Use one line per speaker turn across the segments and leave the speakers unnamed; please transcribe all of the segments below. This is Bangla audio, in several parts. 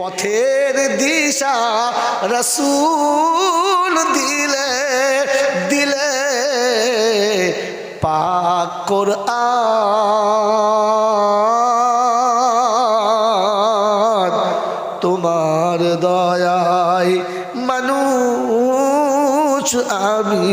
পথের দিশা রসুল দিলে দিলে। পাক কোরআন তোমার দয়ায় মানুষ আমি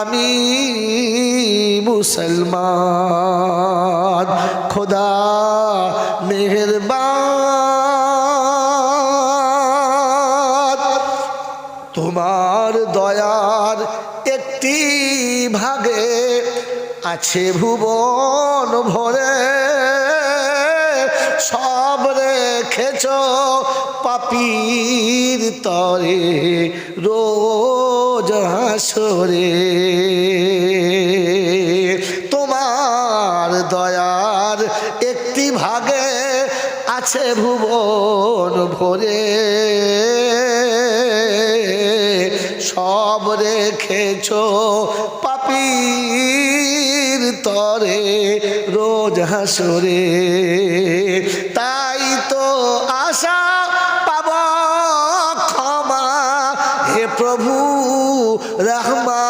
আমি মুসলমান। খোদা আছে ভুবন ভরে, সব রেখেছ পাপির তরে, রোজ হাসরে। তোমার দয়ার একটি ভাগে আছে ভুবন ভরে, সব রেখেছ রোজ হাসরে তাই তো আশা পাব, ক্ষমা। হে প্রভু রহমা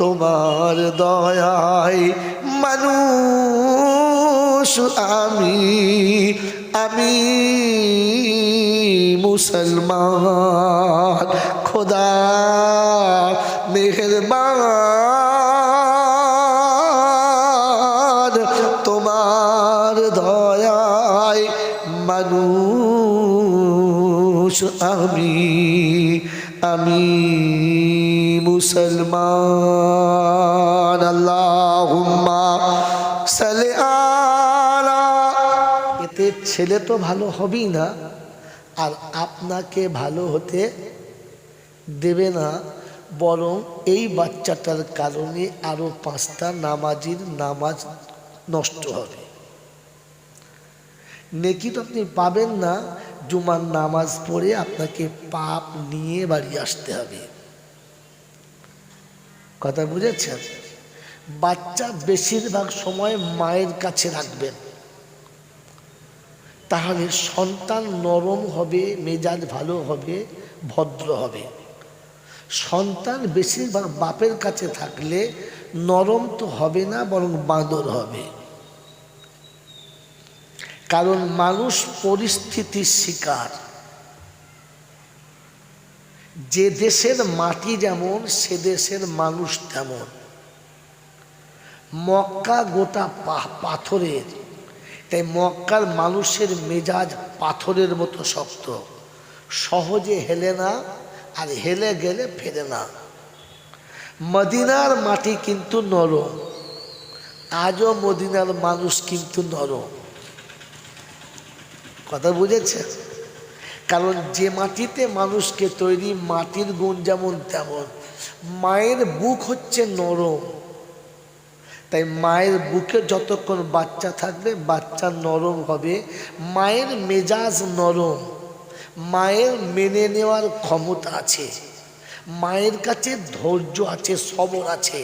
তোমার দয়ায় মানুষ আমি আমি মুসলমান। মানুষ আমি আমি মুসলমান, আল্লাহুম্মা সাল্লি আলা। এতে ছেলে তো ভালো হবেই না, আর আপনাকে ভালো হতে দেবে না, বরং এই বাচ্চাটার কারণে আরও পাঁচটা নামাজির নামাজ নষ্ট হবে। নেকি তো আপনি পাবেন না জুমার নামাজ পড়ে আপনাকে পাপ নিয়ে বাড়ি আসতে হবে। কথা বুঝেছেন? বাচ্চা বেশিরভাগ সময় মায়ের কাছে রাখবেন। তাহলে সন্তান নরম হবে, মেজাজ ভালো হবে, ভদ্র হবে। সন্তান বেশিরভাগ বাপের কাছে থাকলে নরম তো হবে না, বরং বাঁদর হবে। কারণ মানুষ পরিস্থিতির শিকার। যে দেশের মাটি যেমন, সে দেশের মানুষ তেমন। মক্কা গোটা পাথরের। তাই মক্কার মানুষের মেজাজ পাথরের মতো শক্ত। সহজে হেলে না, আর হেলে গেলে ফেরে না। মদিনার মাটি কিন্তু নরম। আজও মদিনার মানুষ কিন্তু নরম। কথা বুঝেছেন কারণ যে মাটিতে মানুষকে তৈরি, মাটির গুণ যেমন তেমন, মায়ের বুক হচ্ছে নরম। তাই মায়ের বুকে যতক্ষণ বাচ্চা থাকবে, বাচ্চা নরম হবে, মায়ের মেজাজ নরম, মায়ের মেনে নেওয়ার ক্ষমতা আছে, মায়ের কাছে ধৈর্য আছে, সবর আছে।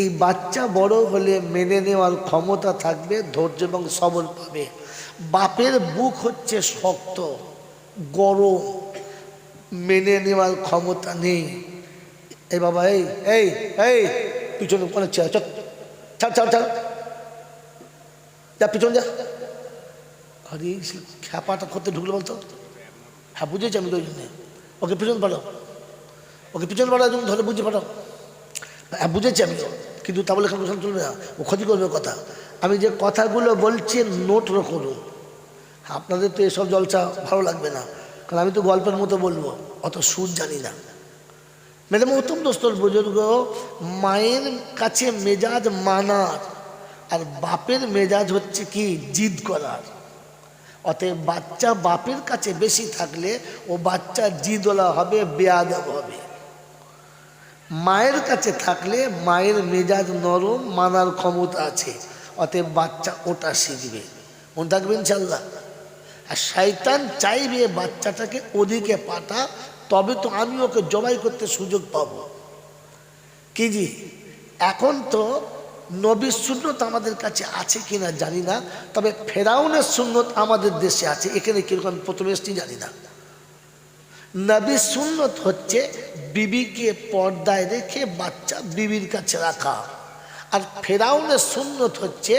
এই বাচ্চা বড় হলে মেনে নেওয়ার ক্ষমতা থাকবে, ধৈর্য এবং সবর পাবে। বাপের বুক হচ্ছে শক্ত, গরম, মেনে নেওয়ার ক্ষমতা নেই। এই বাবা, এই এই এই, পিছনে কোনে চল চল, ছাড় ছাড় ছাড়। যা, পিছনে যা। আরে খ্যাপাটা করতে ঢুকলো বলতো? হ্যাঁ বুঝেছি আমি ওই ওকে পিছন পাঠাও। ওকে পিছন পাঠাও তুমি ধরে বুঝে পাঠাও। হ্যাঁ বুঝেছি আমি কিন্তু তা বলে এখানে চলবে না। ও ক্ষতি করবে কথা। আমি যে কথাগুলো বলছি, নোট করুন আপনাদের তো এসব জলসা ভালো লাগবে না। কারণ আমি তো গল্পের মতো বলব, অত সুর জানি না। ম্যাডাম, উত্তম দোস্তর বুজুর্গ, মায়ের কাছে মেজাজ মানার আর বাপের মেজাজ হচ্ছে কি, জিদ করার। অতএব বাচ্চা বাপের কাছে বেশি থাকলে ও বাচ্চা জিদলা হবে, বেয়াদব হবে। মায়ের কাছে থাকলে মায়ের মেজাজ নরম, মানার ক্ষমতা আছে। অতএব বাচ্চা ওটা শিখবে। মনে থাকবে ইনশাল্লাহ আর শয়তান চাইবে বাচ্চাটাকে ওদিকে পাঠা, তবে তো আমি ওকে জবাই করতে সুযোগ পাব। কি জি? এখন তো নবীর সুন্নত আমাদের কাছে আছে কিনা জানি না, তবে ফেরাউনের সুন্নত আমাদের দেশে আছে। এখানে কীরকম প্রথমে এসছি জানি না। নবীর সুন্নত হচ্ছে বিবিকে পর্দায় রেখে বাচ্চা বিবির কাছে রাখা। আর ফেরাউনের সুন্নত হচ্ছে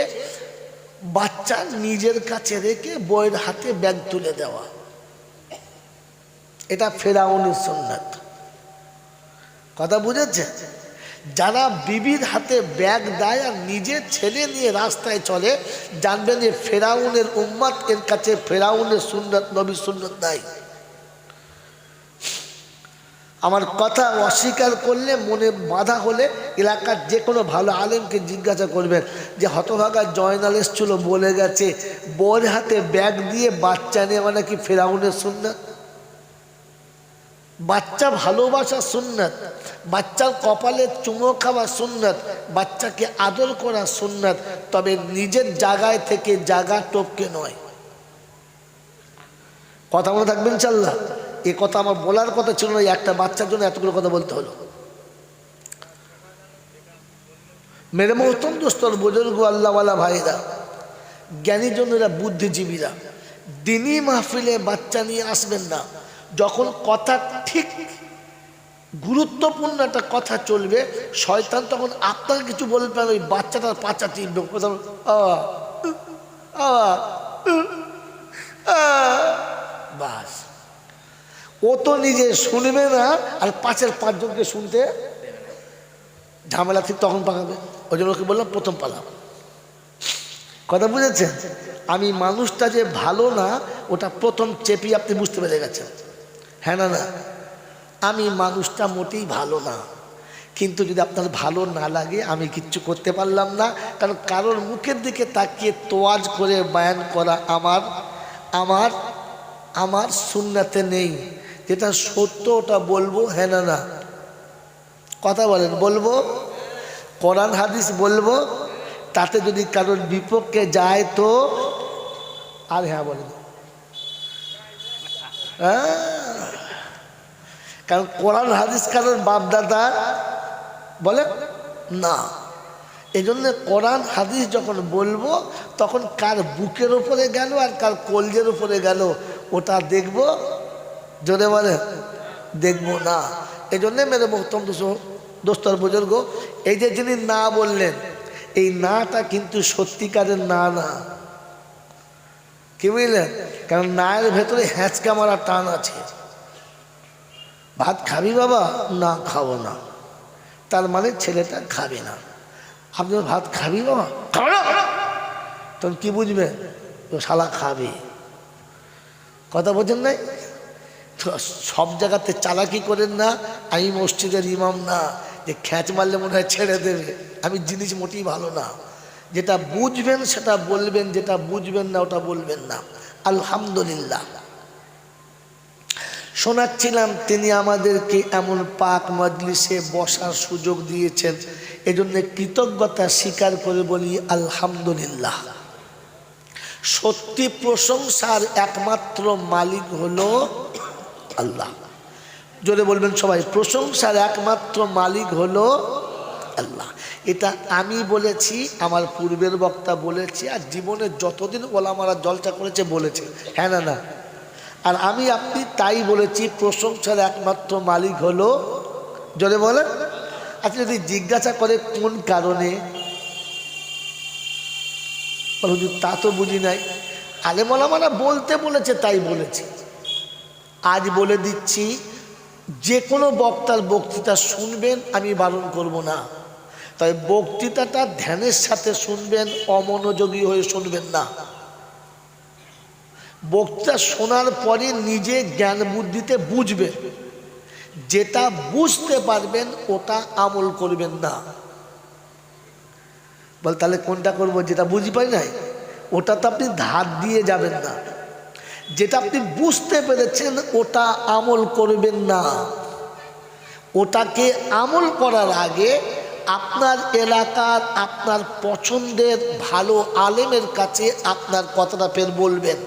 বাচ্চা নিজের কাছে রেখে বইয়ের হাতে ব্যাগ তুলে দেওয়া। এটা ফেরাউনের সুন্নত। কথা বুঝেছে যারা বিবির হাতে ব্যাগ দেয় আর নিজের ছেলে নিয়ে রাস্তায় চলে, জানবেন যে ফেরাউনের উম্মাদ এর কাছে ফেরাউনের সুন্নত নবী সুন্নত নাই। আমার কথা অস্বীকার করলে মনে বাধা হলে এলাকার যে কোনো ভালো আলেমকে জিজ্ঞাসা করবেন যে হতভাগা জয়নাল এসছিল বলে গেছে, বর হাতে ব্যাগ দিয়ে বাচ্চা নেওয়া নাকি ফেরাউনের সুন্নত? বাচ্চা ভালোবাসা সুন্নত, বাচ্চার কপালে চুমো খাওয়া সুন্নত, বাচ্চাকে আদর করা সুন্নত, তবে নিজের জায়গায় থেকে জায়গা টপকে নয়। কথা মনে থাকবেন চাল্লা এ কথা আমার বলার কথা ছিল না একটা বাচ্চার জন্য এতগুলো কথা বলতে হলো। মেরে মহতম দোস্তর বুজুর্গ আল্লাহওয়ালা ভাইরা জ্ঞানীজনেরা বুদ্ধিজীবীরা। দিনই মাহফিলে বাচ্চা নিয়ে আসবেন না। যখন কথা ঠিক গুরুত্বপূর্ণ একটা কথা চলবে শয়তান তখন আপনার কিছু বলবেন ওই বাচ্চাটার পাচা আ, বাস। ও তো নিজে শুনবে না, আর পাঁচের পাঁচজনকে শুনতে ঝামেলা ঠিক তখন পাকাবে। ওই জন্য ওকে বললাম, প্রথম পালাম কথা বুঝেছেন? আমি মানুষটা যে ভালো না, ওটা প্রথম চেপি আপনি বুঝতে পেরে গেছেন। হ্যাঁ না না। আমি মানুষটা মোটেই ভালো না। কিন্তু যদি আপনার ভালো না লাগে, আমি কিচ্ছু করতে পারলাম না। কারণ কারোর মুখের দিকে তাকিয়ে তোয়াজ করে বায়ান করা আমার আমার আমার সুন্নাতে নেই। যেটা সত্য ওটা বলব হ্যাঁ না না। কথা বলেন, বলব? কোরআন, হাদিস বলব? তাতে যদি কারোর বিপক্ষে যায় তো? আর হ্যাঁ বলেন হ্যাঁ। কারণ কোরআন, হাদিস কারোর বাপদাদা বলে? না। এই জন্য কোরআন, হাদিস যখন বলব, তখন কার বুকের উপরে গেল আর কার কলজের উপরে গেল, ওটা দেখব। জোরে বলে, দেখব না। এই জন্যে মেরে মোহতম দোস্তর বুজুর্গ, এই যে যিনি না বললেন, এই নাটা কিন্তু সত্যিকারের না না। কি বুঝলেন? কারণ নায়ের ভেতরে হ্যাঁচকা মারা টান আছে। ভাত খাবি বাবা? না, খাব না। তার মানে ছেলেটা খাবে না। আপনি ভাত খাবি বাবা? তখন কি বুঝবে? শালা খাবে। কথা বোঝেন নাই? সব জায়গাতে চালাকি করেন না, আমি মসজিদের ইমাম না। যে খ্যাঁচ মারলে মনে হয় ছেড়ে দেবে। আমি জিনিস মোটেই ভালো না। যেটা বুঝবেন সেটা বলবেন, যেটা বুঝবেন না ওটা বলবেন না। আলহামদুলিল্লাহ। শোনাচ্ছিলাম, তিনি আমাদেরকে এমন পাক মজলিসে বসার সুযোগ দিয়েছেন। এজন্য কৃতজ্ঞতা স্বীকার করে বলি, আলহামদুলিল্লাহ। সত্যি প্রশংসার একমাত্র মালিক হলো আল্লাহ। জোরে বলবেন সবাই, প্রশংসার একমাত্র মালিক হলো আল্লাহ। এটা আমি বলেছি, আমার পূর্বের বক্তা বলেছি, আর জীবনে যতদিন ওলামারা জলটা করেছে বলেছে। হ্যাঁ না না? আর আমি আপনি তাই বলেছি, প্রশংসার একমাত্র মালিক হলো, জোরে বলেন। আচ্ছা যদি জিজ্ঞাসা করে কোন কারণে? তা তো বুঝি নাই। আলেমলামারা বলতে বলেছে, তাই বলেছি। আজ বলে দিচ্ছি, যে কোনো বক্তার বক্তৃতা শুনবেন, আমি বারণ করব না। তবে বক্তৃতাটা ধ্যানের সাথে শুনবেন, অমনোযোগী হয়ে শুনবেন না। বক্তৃতা শোনার পরে নিজে জ্ঞান বুদ্ধিতে বুঝবেন। যেটা বুঝতে পারবেন, ওটা আমল করবেন না। বল, তাহলে কোনটা করব, যেটা বুঝি পাই নাই ওটা তো আপনি ধার দিয়ে যাবেন না। যেটা আপনি বুঝতে পেরেছেন, ওটা আমল করবেন না। ওটাকে আমল করার আগে আপনার এলাকার, আপনার পছন্দের ভালো আলেমের কাছে আপনার কথাটা ফের বলবেন।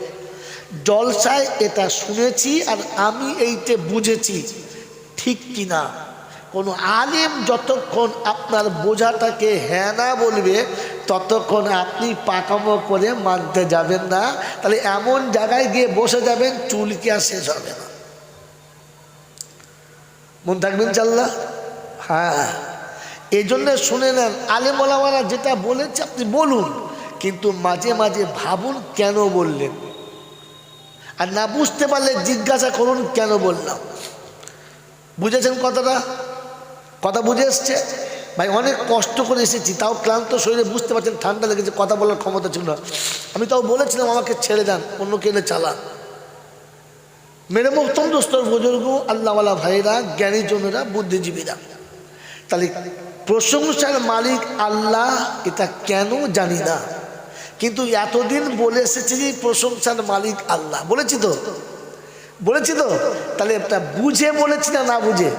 জলসায় এটা শুনেছি আর আমি এইটে বুঝেছি, ঠিক কিনা কোনো আলেম যতক্ষণ আপনার বোঝাটাকে হ্যাঁ না বলবে ততক্ষণ আপনি পাকামো করে মানতে যাবেন না। তাহলে এমন জায়গায় গিয়ে বসে যাবেন চুলকি আর শেষ হবে না। মন থাকবেন চাল্লা হ্যাঁ। এই জন্য শুনে নেন আলেমলামারা যেটা বলেছে আপনি বলুন, কিন্তু মাঝে মাঝে ভাবুন কেন বললেন? আর না বুঝতে পারলে জিজ্ঞাসা করুন কেন বললাম। বুঝেছেন কথাটা? কথা বুঝে এসছে? ভাই, অনেক কষ্ট করে এসেছি, তাও ক্লান্ত শরীরে বুঝতে পারছেন, ঠান্ডা লেগেছে, কথা বলার ক্ষমতা ছিল না। আমি তাও বলেছিলাম, আমাকে ছেড়ে দেন, অন্য কেনে চালান। মেরে মোহতম দোস্তর বুজুর্গ, আল্লাহওয়ালা ভাইরা জ্ঞানীজনেরা বুদ্ধিজীবীরা। তাহলে প্রশংসার মালিক, আল্লাহ, এটা কেন জানি না। কিন্তু এতদিন বলে এসেছি যে প্রশংসার মালিক, আল্লাহ। বলেছি তো? বলেছি তো? তাহলে এটা বুঝে বলেছি না না বুঝে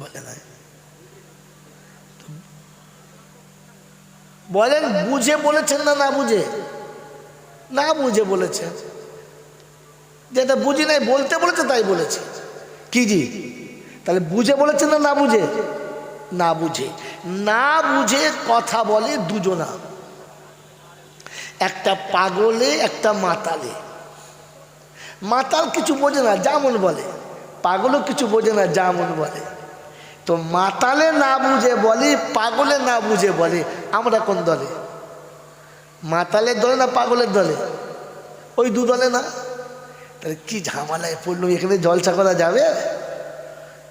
বলে নাই বলেন, বুঝে বলেছেন না না বুঝে? না বুঝে বলেছেন। যেটা বুঝি নাই, বলতে বলেছে, তাই বলেছে। কি জি? তাহলে বুঝে বলেছেন না না বুঝে? না বুঝে। না বুঝে কথা বলে দুজনা। একটা পাগলে, একটা মাতালে। মাতাল কিছু বোঝে না যেমন বলে। পাগলও কিছু বোঝে না যেমন বলে। তো মাতালে না বুঝে বলি, পাগলে না বুঝে বলে, আমরা কোন দলে? মাতালের দলে না পাগলের দলে? ওই দু দলে না? তাহলে কি ঝামেলায় পড়ল? এখানে জলসা করা যাবে?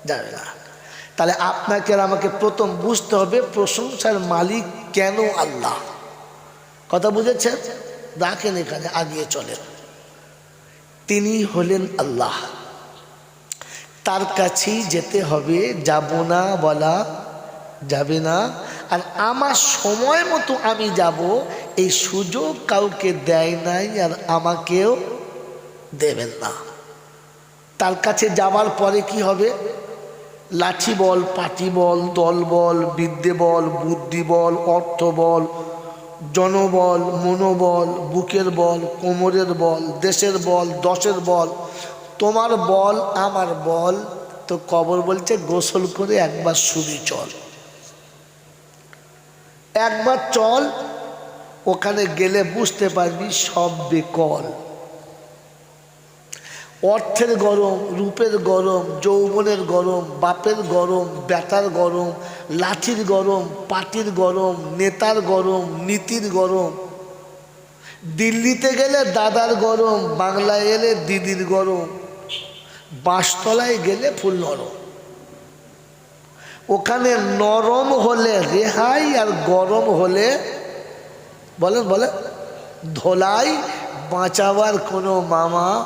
যাবে না। তাহলে আপনাকে আর আমাকে প্রথম বুঝতে হবে প্রশংসার মালিক কেন আল্লাহ? কথা বুঝেছেন? রাখেন এখানে, আগিয়ে চলেন। তিনি হলেন আল্লাহ। তার কাছেই যেতে হবে, যাব না বলা যাবে না। আর আমার সময় মতো আমি যাব, এই সুযোগ কাউকে দেয় নাই আর আমাকেও দেবেন না। তার কাছে যাবার পরে কি হবে? লাঠি বল, পাটি বল, দল বল, বিদ্যে বল, বুদ্ধি বল, অর্থ বল, জনবল, মনোবল, বুকের বল, কোমরের বল, দেশের বল, দশের বল তোমার বল, আমার বল, তো কবর বলছে গোসল করে একবার শুবি চল। একবার চল, ওখানে গেলে বুঝতে পারবি সব বেকল। অর্থের গরম, রূপের গরম, যৌবনের গরম, বাপের গরম ব্যাটার গরম, লাঠির গরম, পাটির গরম, নেতার গরম, নীতির গরম। দিল্লিতে গেলে দাদার গরম, বাংলায় এলে দিদির গরম। বাঁশতলায় গেলে ফুল নরম। ওখানে নরম হলে রেহাই আর গরম হলে, বলেন বলেন, ধোলাই বাঁচাবার কোনো মামা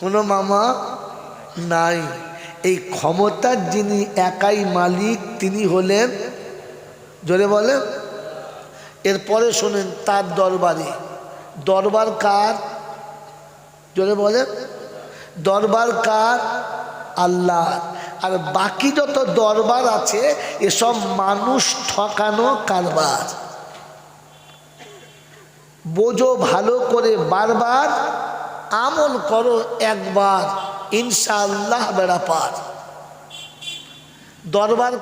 কোনো মামা নাই। এই ক্ষমতার যিনি একাই মালিক, তিনি হলেন, জোরে বলেন, এরপরে শোনেন তার দরবারে। দরবার কার? জোরে বলেন দরবার কার? আল্লাহ। আর বাকি যত দরবার আছে, এসব মানুষ ঠকানো কারবার। বোঝো ভালো করে বারবার, আমল করো একবার, ইনশাআল্লাহ বেড়া পার দরবার